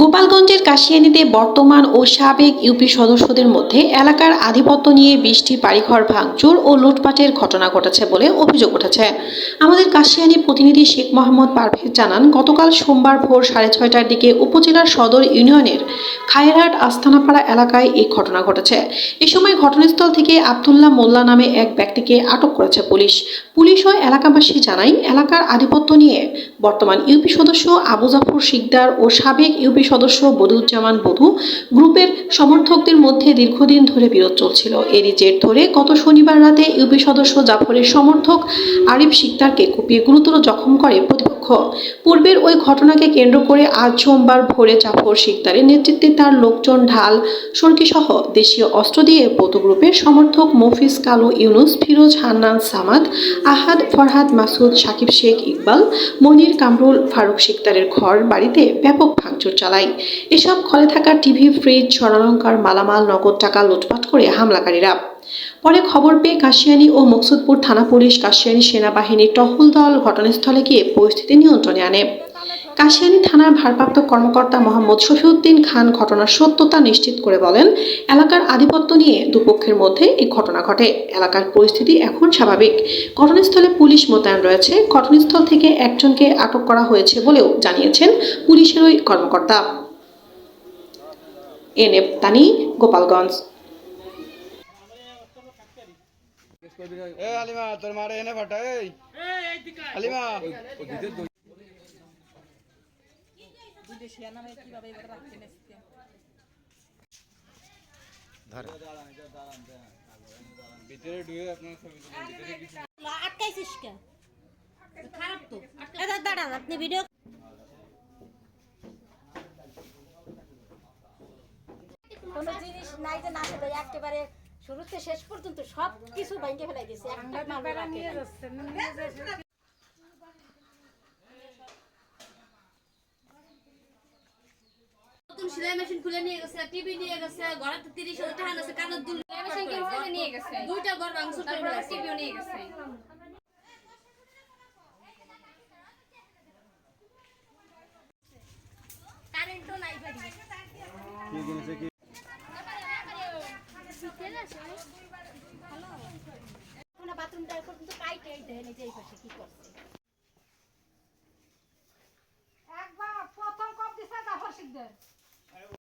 গোপালগঞ্জের কাশিয়ানিতে বর্তমান ও সাবেক ইউপি সদস্যদের মধ্যে এলাকার আধিপত্য নিয়ে বৃষ্টি, বাড়িঘর ভাঙচুর ও লুটপাটের ঘটনা ঘটেছে বলে অভিযোগ উঠেছে। আমাদের কাশিয়ানি প্রতিনিধি শেখ মোহাম্মদ পারভেজ জানান, গতকাল সোমবার ভোর সাড়ে ছয়টার দিকে উপজেলার সদর ইউনিয়নের খায়রহাট আস্তানাপাড়া এলাকায় এই ঘটনা ঘটেছে। এ সময় ঘটনাস্থল থেকে আবদুল্লাহ মোল্লা নামে এক ব্যক্তিকে আটক করেছে পুলিশ। পুলিশ ও এলাকাবাসী জানায়, এলাকার আধিপত্য নিয়ে বর্তমান ইউপি সদস্য আবু জাফর শিকদার ও সাবেক ইউপি সদস্য বদুজ্জামান বধু গ্রুপের সমর্থকদের মধ্যে দীর্ঘদিন ধরে বিরোধ চলছিল। এরই জের ধরে গত শনিবার রাতে ইউপি সদস্য জাফরের সমর্থক আরিফ শিকদারকে কুপিয়ে গুরুতর জখম করে পূর্বের ওই ঘটনাকে কেন্দ্র করে আজ সোমবার ভোরে জাফর শিকদারের নেতৃত্বে তার লোকজন ঢাল সহ দেশীয় অস্ত্র দিয়ে বধু গ্রুপের সমর্থক মফিজ কালো ইউনুস, ফিরোজ হান্নান সামাদ, আহাদ ফরহাদ মাসুদ সাকিব শেখ ইকবাল, মনির কামরুল ফারুক শিকদারের ঘর বাড়িতে ব্যাপক ভাঙচুর চালায়। এসব ঘরে থাকা টিভি, ফ্রিজ, স্বর্ণালঙ্কার, মালামাল, নগদ টাকা লুটপাট করে হামলাকারীরা। পরে খবর পেয়ে কাশিয়ানী ও মকসুদপুর থানা পুলিশ কাশিয়ানী সেনাবাহিনীর টহল দল ঘটনাস্থলে গিয়ে পরিস্থিতি নিয়ন্ত্রণে আনে। কাশিয়ানী থানার ভারপ্রাপ্ত কর্মকর্তা মোহাম্মদ শফিউদ্দিন খান ঘটনার সত্যতা নিশ্চিত করে বলেন, এলাকার আধিপত্য নিয়ে দুপক্ষের মধ্যে এই ঘটনা ঘটে। এলাকার পরিস্থিতি এখন স্বাভাবিক। ঘটনাস্থলে পুলিশ মোতায়েন রয়েছে। ঘটনাস্থল থেকে একজনকে আটক করা হয়েছে বলেও জানিয়েছেন পুলিশের ওই কর্মকর্তা। এনএফ তানি, গোপালগঞ্জ। এ আলিমা, তোর মারে এনে ফাটা আলিমা। ভিতরে ঢুকে আপনি ভিডিও কোনো জিনিস নাই যে না ভাই একেবারে শুরুতে শেষ পর্যন্ত সব কিছু বাইকে ফেলাই দিয়েছে। একটা মাল নিয়ে নতুন সেলাই মেশিন খুলে নিয়ে গেছে টিভি নিয়ে গেছে ঘরে তো তিরিশ হাজার টাকা আছে কানের দুল মেশিন কিনছে নিয়ে গেছে? দুইটা ঘর করে টিভিও নিয়ে গেছে। কারেন্টও নাই বাড়ি। বাথরুমটা পর্যন্ত পাইতে এই দেখেন এই যে এই পাশে কি করছে।